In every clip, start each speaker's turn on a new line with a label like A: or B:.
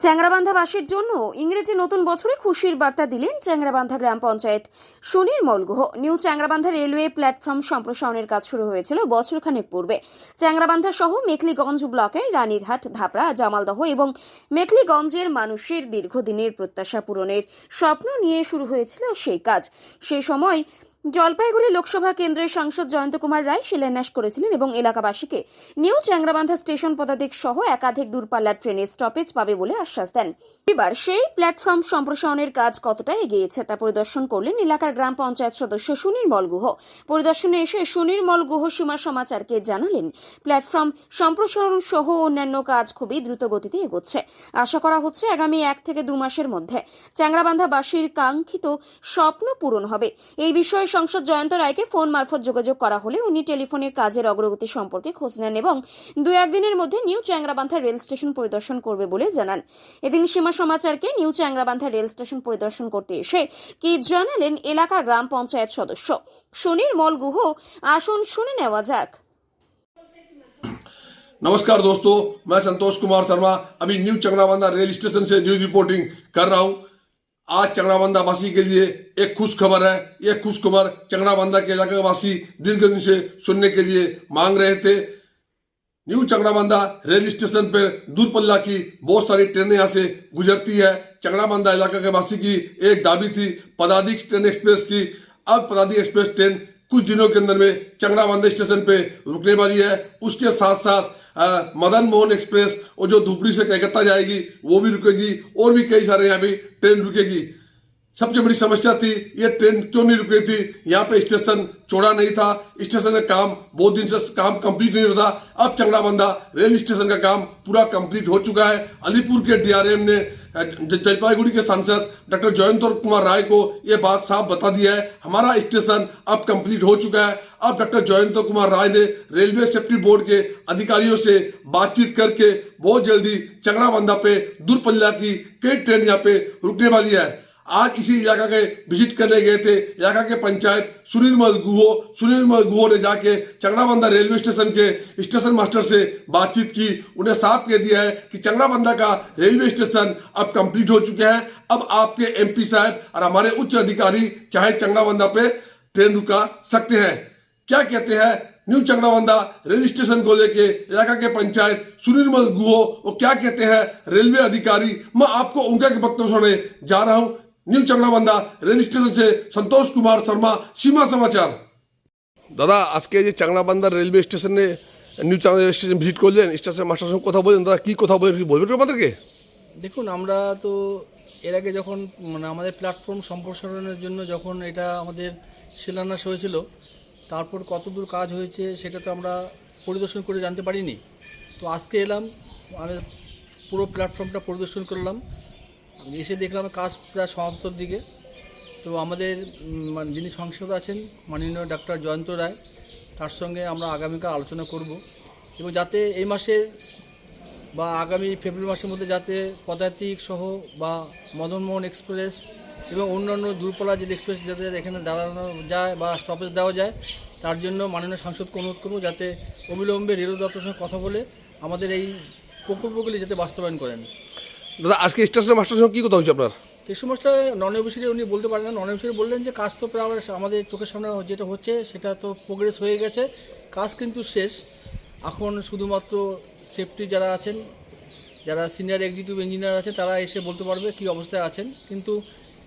A: চ্যাংরাবান্ধাবাসীর জন্য ইংরেজি নতুন বছরে খুশির বার্তা দিলেন চ্যাংরাবান্ধা গ্রাম panchayat Sunirmal Guha new Changrabandha railway platform সম্প্রসারণের কাজ শুরু হয়েছিল বছরখানেক পূর্বে। চ্যাংরাবান্ধা সহ মেখলিগঞ্জ ব্লকের রানীরহাট, ধাপড়া, জামালদহ এবং মেখলিগঞ্জের মানুষের দীর্ঘদিনের প্রত্যাশা পূরণের স্বপ্ন নিয়ে শুরু হয়েছিল সেই কাজ। সেই সময় জলপাইগুড়ি লোকসভা কেন্দ্রের সাংসদ জয়ন্ত কুমার রায় শিলান্যাস করেছিলেন এবং এলাকাবাসীকে নিউ চ্যাংরাবান্ধা স্টেশন পদাতিক সহ একাধিক দূরপাল্লার ট্রেনের স্টপেজ পাবে বলে আশ্বাস দেন। এবার সেই প্ল্যাটফর্ম সম্প্রসারণের কাজ কতটা এগিয়েছে তা পরিদর্শন করলেন এলাকার গ্রাম পঞ্চায়েত সদস্য সুনির্মল গুহ। পরিদর্শনে এসে সুনির্মল গুহ সীমা সমাচারকে জানালেন, প্ল্যাটফর্ম সম্প্রসারণ সহ অন্যান্য কাজ খুবই দ্রুত গতিতে এগোচ্ছে। আশা করা হচ্ছে আগামী এক থেকে দু মাসের মধ্যে চ্যাংরাবান্ধাবাসীর কাঙ্ক্ষিত স্বপ্ন পূরণ হবে। এই বিষয়ে সংসদ জয়ন্ত রায়কে ফোন মারফত যোগাযোগ করা হলে উনি টেলিফোনে কাজের অগ্রগতি সম্পর্কে খোঁজ নেন এবং দু একদিনের মধ্যে নিউ চ্যাংরাবান্ধা রেল স্টেশন পরিদর্শন করবে বলে জানান এদিন সীমা সমাচারকে নিউ চ্যাংরাবান্ধা রেল স্টেশন পরিদর্শন করতে এসে কি জানালেন এলাকার গ্রাম পঞ্চায়েত সদস্য সুনির্মল গুহ আসুন শুনে নেওয়া যাক
B: नमस्कार दोस्तों मैं संतोष कुमार शर्मा अभी न्यू चंगराबंदा रेल स्टेशन से न्यूज रिपोर्टिंग कर रहा हूं आज चंगराबंदा वासी के लिए एक खुश खबर है। ये खुश खबर चंगराबंदा के इलाका वासी दीर्घ दिन से सुनने के लिए मांग रहे थे। न्यू चंगड़ाबंदा रेल स्टेशन पर दूरपल्ला की बहुत सारी ट्रेनें यहाँ से गुजरती है। चंगड़ाबंदा इलाका के वासी की एक दाबी थी पदाधिक ट्रेन एक्सप्रेस की। अब पदाधिक एक्सप्रेस ट्रेन कुछ दिनों के अंदर में चंगड़ाबंदा स्टेशन पे रुकने वाली है। उसके साथ साथ मदन मोहन एक्सप्रेस और जो धुपड़ी से कलकत्ता जाएगी, वो भी रुकेगी और भी कई सारे यहाँ भी ट्रेन रुकेगी। सबसे बड़ी समस्या थी, ये ट्रेन क्यों नहीं रुकी थी? यहाँ पे स्टेशन चौड़ा नहीं था, स्टेशन का काम बहुत दिन से काम कंप्लीट नहीं होता अब चंगड़ा बंदा रेल स्टेशन का काम पूरा कंप्लीट हो चुका है। अलीपुर के डीआरएम ने जलपाईगुड़ी के सांसद डॉक्टर जयंतर कुमार राय को ये बात साफ़ बता दिया है। हमारा स्टेशन अब कंप्लीट हो चुका है। अब डॉक्टर जयंत कुमार राय ने रेलवे सेफ्टी बोर्ड के अधिकारियों से बातचीत करके बहुत जल्दी चंगड़ाबंदा पे, दूरपल्ला की कई ट्रेन यहाँ पे रुकने वाली है। आज इसी इलाका के विज़िट करने गए थे। इलाका के पंचायत सुनीलमल गुहो सुनीलमल गुहो ने जाके चंगड़ाबंदा रेलवे स्टेशन के स्टेशन मास्टर से बातचीत की। उन्हें साफ़ कह दिया है कि चंगड़ाबंदा का रेलवे स्टेशन अब कंप्लीट हो चुके हैं। अब आपके एमपी साहब और हमारे उच्च अधिकारी, चाहे चंगड़ाबंदा पे ट्रेन रुका सकते हैं। क्या कहते हैं न्यू चंगड़ाबंदा रेल स्टेशन को लेके इलाका के पंचायत सुनीलमल गुहो, वो क्या कहते हैं? रेलवे अधिकारी, मैं आपको उनका के वक्तव्य सुनाने जा रहा हूँ। न्यू चंगड़ाबंदा रेल स्टेशन से संतोष कुमार शर्मा सीमा समाचार দাদা আজকে যে চাংলাবান্দার রেলওয়ে স্টেশনে new Changla rail station visit করলেন স্টেশন মাস্টার সঙ্গে কথা বললেন দাদা কি কথা বলেন কি বলবেন একটু আমাদেরকে
C: দেখুন আমরা তো এর আগে যখন মানে আমাদের প্ল্যাটফর্ম সম্প্রসারণের জন্য যখন এটা আমাদের শিলান্যাস হয়েছিল তারপর কতদূর কাজ হয়েছে সেটা তো আমরা পরিদর্শন করে জানতে পারিনি তো আজকে এলাম আমি পুরো প্ল্যাটফর্মটা পরিদর্শন করলাম এসে দেখলাম কাজ প্রায় সমাপ্তর দিকে। তো আমাদের মানে যিনি সংসদ আছেন, মাননীয় ডাক্তার জয়ন্ত রায়, তার সঙ্গে আমরা আগামীকাল আলোচনা করব এবং যাতে এই মাসের বা আগামী ফেব্রুয়ারি মাসের মধ্যে যাতে পদাতিক সহ বা মদনমোহন এক্সপ্রেস এবং অন্যান্য দূরপাল্লা যে এক্সপ্রেস যাতে এখানে দাঁড়ানো যায় বা স্টপেজ দেওয়া যায়, তার জন্য মাননীয় সাংসদকে অনুরোধ করব যাতে অবিলম্বে রেল দপ্তরের সঙ্গে কথা বলে আমাদের এই প্রকল্পগুলি যাতে বাস্তবায়ন করেন।
B: দাদা আজকে স্টেশনের মাস্টার সঙ্গে কি কথা হচ্ছে আপনার?
C: এই মাস্টার নন উনি বলতে পারেন না নন বললেন যে কাজ তো প্রায় আমাদের চোখের সামনে যেটা হচ্ছে সেটা তো প্রোগ্রেস হয়ে গেছে কাজ কিন্তু শেষ। এখন শুধুমাত্র সেফটি যারা আছেন যারা সিনিয়র এক্সিকিউটিভ ইঞ্জিনিয়ার আছে তারা এসে বলতে পারবে কী অবস্থায় আছেন। কিন্তু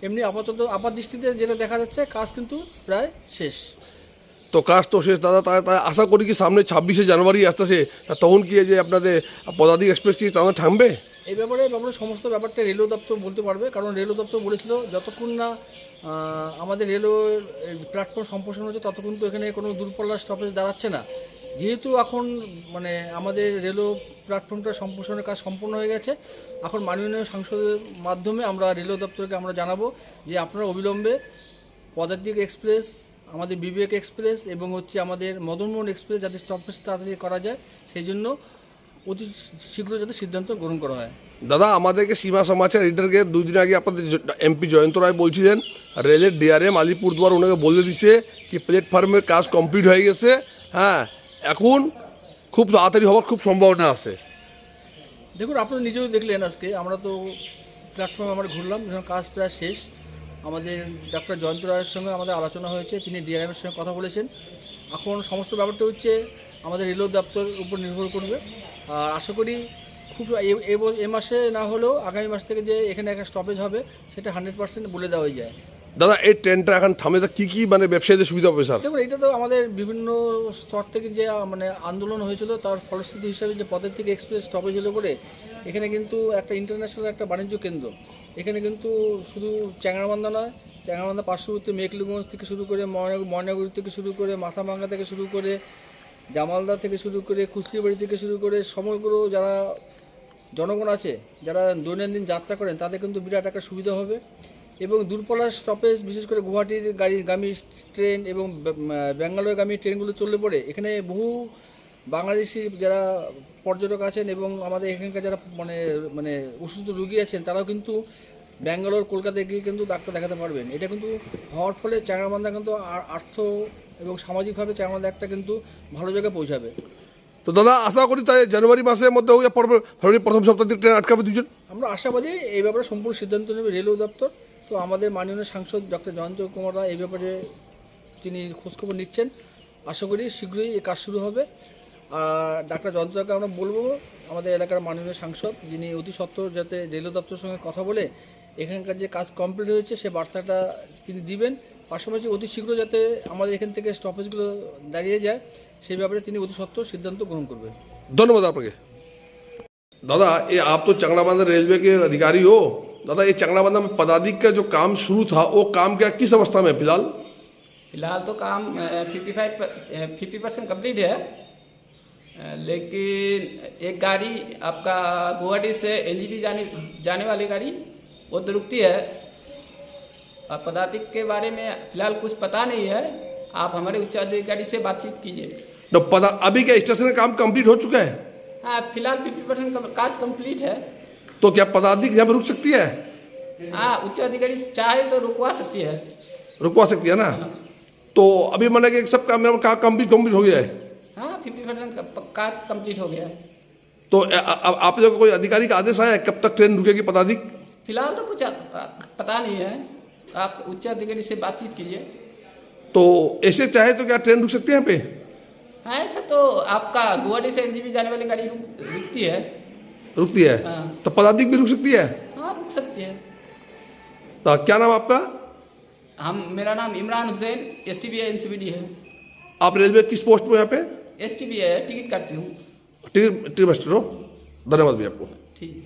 C: এমনি আপাতত আপাত দৃষ্টিতে যেটা দেখা যাচ্ছে কাজ কিন্তু প্রায় শেষ।
B: তো কাজ তো শেষ দাদা তাই তাই আশা করি কি সামনে ছাব্বিশে জানুয়ারি আসতেছে তখন কি যে আপনাদের পদাধিক এক্সপ্রেস কি তাদের থামবে?
C: এই ব্যাপারে ব্যাপারে সমস্ত ব্যাপারটা রেলওয়ে দপ্তর বলতে পারবে, কারণ রেলওয়ে দপ্তর বলেছিল যতক্ষণ না আমাদের রেলওয়ে প্ল্যাটফর্ম সম্প্রসারণ হচ্ছে, ততক্ষণ তো এখানে কোনো দূরপাল্লার স্টপেজ দাঁড়াচ্ছে না। যেহেতু এখন মানে আমাদের রেলওয়ে প্ল্যাটফর্মটা সম্প্রসারণের কাজ সম্পূর্ণ হয়ে গেছে, এখন মাননীয় সাংসদের মাধ্যমে আমরা রেলওয়ে দপ্তরকে আমরা জানাব যে আপনারা অবিলম্বে পদাতিক এক্সপ্রেস আমাদের বিবেক এক্সপ্রেস এবং হচ্ছে আমাদের মদনমোহন এক্সপ্রেস যাতে স্টপেজ তাড়াতাড়ি করা যায়, সেই জন্য অতি শীঘ্র যাতে সিদ্ধান্ত গ্রহণ করা হয়।
B: দাদা আমাদেরকে সীমা সমাচার এডিটরকে দুই দিন আগে আপনাদের এমপি জয়ন্ত রায় বলছিলেন রেলের ডিআরএম আলিপুরদুয়ার ওনাকে বলে দিচ্ছে কি প্ল্যাটফর্মের কাজ কমপ্লিট হয়ে গেছে হ্যাঁ এখন খুব তাড়াতাড়ি হওয়ার খুব সম্ভাবনা আছে।
C: দেখুন আপনারা নিজেও দেখলেন আজকে আমরা তো প্ল্যাটফর্মে আমরা ঘুরলাম যখন কাজ প্রায় শেষ আমাদের ডাক্তার জয়ন্ত রায়ের সঙ্গে আমাদের আলোচনা হয়েছে তিনি ডিআরএমের সঙ্গে কথা বলেছেন। এখন সমস্ত ব্যাপারটা হচ্ছে আমাদের রেলওয়ে দপ্তর উপর নির্ভর করবে। আর আশা করি খুব এ- মাসে না হলেও আগামী মাস থেকে যে এখানে একটা স্টপেজ হবে সেটা হান্ড্রেড পার্সেন্ট বলে দেওয়াই যায়।
B: দাদা এই ট্রেনটা এখন থামে তা কি কি মানে ব্যবসায়ীদের সুবিধা হবে স্যার?
C: দেখুন এটা তো আমাদের বিভিন্ন স্তর থেকে যে মানে আন্দোলন হয়েছিল তার ফলশ্রুতি হিসাবে যে পদের থেকে এক্সপ্রেস স্টপেজ হলো করে এখানে কিন্তু একটা ইন্টারন্যাশনাল একটা বাণিজ্য কেন্দ্র। এখানে কিন্তু শুধু চ্যাংরাবান্ধা নয় চ্যাংরাবান্ধা পার্শ্ববর্তী মেকলিগঞ্জ থেকে শুরু করে ময়না- ময়নাগুড়ি থেকে শুরু করে মাথাভাঙ্গা থেকে শুরু করে জামালদা থেকে শুরু করে কুস্তিবাড়ি থেকে শুরু করে সমগ্র যারা জনগণ আছে, যারা দৈনন্দিন যাত্রা করেন, তাদের কিন্তু বিরাট একটা সুবিধা হবে। এবং দূরপাল্লার স্টপেজ বিশেষ করে গুয়াহাটির গাড়ি গামী ট্রেন এবং ব্যাঙ্গালোরগামী ট্রেনগুলো চললে পড়ে এখানে বহু বাংলাদেশি যারা পর্যটক আছেন এবং আমাদের এখানকার যারা মানে মানে অসুস্থ রুগী আছেন, তারাও কিন্তু ব্যাঙ্গালোর, কলকাতায় গিয়ে কিন্তু ডাক্তার দেখাতে পারবেন। এটা কিন্তু হওয়ার ফলে চ্যাংরাবান্ধা কিন্তু আর- আর্থ এবং সামাজিকভাবে চ্যাংরাবান্ধা একটা কিন্তু ভালো জায়গায় পৌঁছাবে।
B: তো দাদা আশা করি তাই জানুয়ারি মাসের মধ্যে হোক ফেব্রুয়ারি প্রথম সপ্তাহ থেকে ট্রেন আটকাবে দুজন।
C: আমরা আশাবাদী এই ব্যাপারে সম্পূর্ণ সিদ্ধান্ত নেবে রেলওয়ে দপ্তর। তো আমাদের মাননীয় সাংসদ ডক্টর জয়ন্ত কুমার রায় এই ব্যাপারে তিনি খোঁজখবর নিচ্ছেন। আশা করি শীঘ্রই এই কাজ শুরু হবে। আর ডাক্তার জয়ন্তকে আমরা বলব আমাদের এলাকার মাননীয় সাংসদ যিনি অতি সত্ত্বর যাতে রেলওয়ে দপ্তরের সঙ্গে কথা বলে এখানকার যে কাজ কমপ্লিট হয়েছে সে বার্তাটা তিনি দিবেন। পাশাপাশি অতি শীঘ্র যাতে আমাদের এখান থেকে স্টপেজগুলো দাঁড়িয়ে যায় সেই ব্যাপারে তিনি অতি সত্ত্বর সিদ্ধান্ত গ্রহণ করবেন
B: धन्यवाद आपके दादा ये आप तो चंगड़ाबांधा रेलवे के अधिकारी हो दादा ये चंगड़ाबांधा में पदाधिक का जो काम शुरू था वो काम क्या किस अवस्था में है फिलहाल
D: फिलहाल तो काम fifty five fifty percent complete है अ, लेकिन एक गाड़ी आपका गुवाहाटी से एल जाने जाने वाली गाड़ी वो तो रुकती है और पदातिक के बारे में फ़िलहाल कुछ पता नहीं है। आप हमारे उच्च अधिकारी से बातचीत कीजिए।
B: तो पदा अभी क्या स्टेशन का काम कंप्लीट हो चुका है?
D: हाँ फ़िलहाल फिफ्टी परसेंट काज कंप्लीट है।
B: तो क्या पदाधिक यहाँ पर रुक सकती है?
D: हाँ उच्च अधिकारी चाहे तो रुकवा सकती है।
B: रुकवा सकती है ना? तो अभी मैंने कि सब काम कंप्लीट कंप्लीट हो गया है।
D: हाँ फिफ्टी परसेंट काज कंप्लीट हो गया है।
B: तो अ- अ- आप लोगों को कोई अधिकारी का आदेश आया है कब तक ट्रेन रुकेगी पदाधिक?
D: फ़िलहाल तो कुछ पता नहीं है। आप उच्च अधिकारी से बातचीत कीजिए।
B: तो ऐसे चाहे तो क्या ट्रेन रुक सकती है यहाँ पे?
D: हाँ ऐसा तो आपका गुवाहाटी से एनजीबी जाने वाली गाड़ी रुक, रुकती है।
B: रुकती है?
D: हाँ।
B: तो पदाधिक भी रुक सकती है?
D: हाँ रुक सकती है।
B: तो क्या नाम आपका?
D: हम मेरा नाम Imran Hussain S T B है। है
B: आप रेलवे किस पोस्ट में यहाँ पे?
D: एस टी बी है टिकट काटती हूँ।
B: टिकट टिकट मास्टर हो। धन्यवाद भैया आपको।
D: ठीक।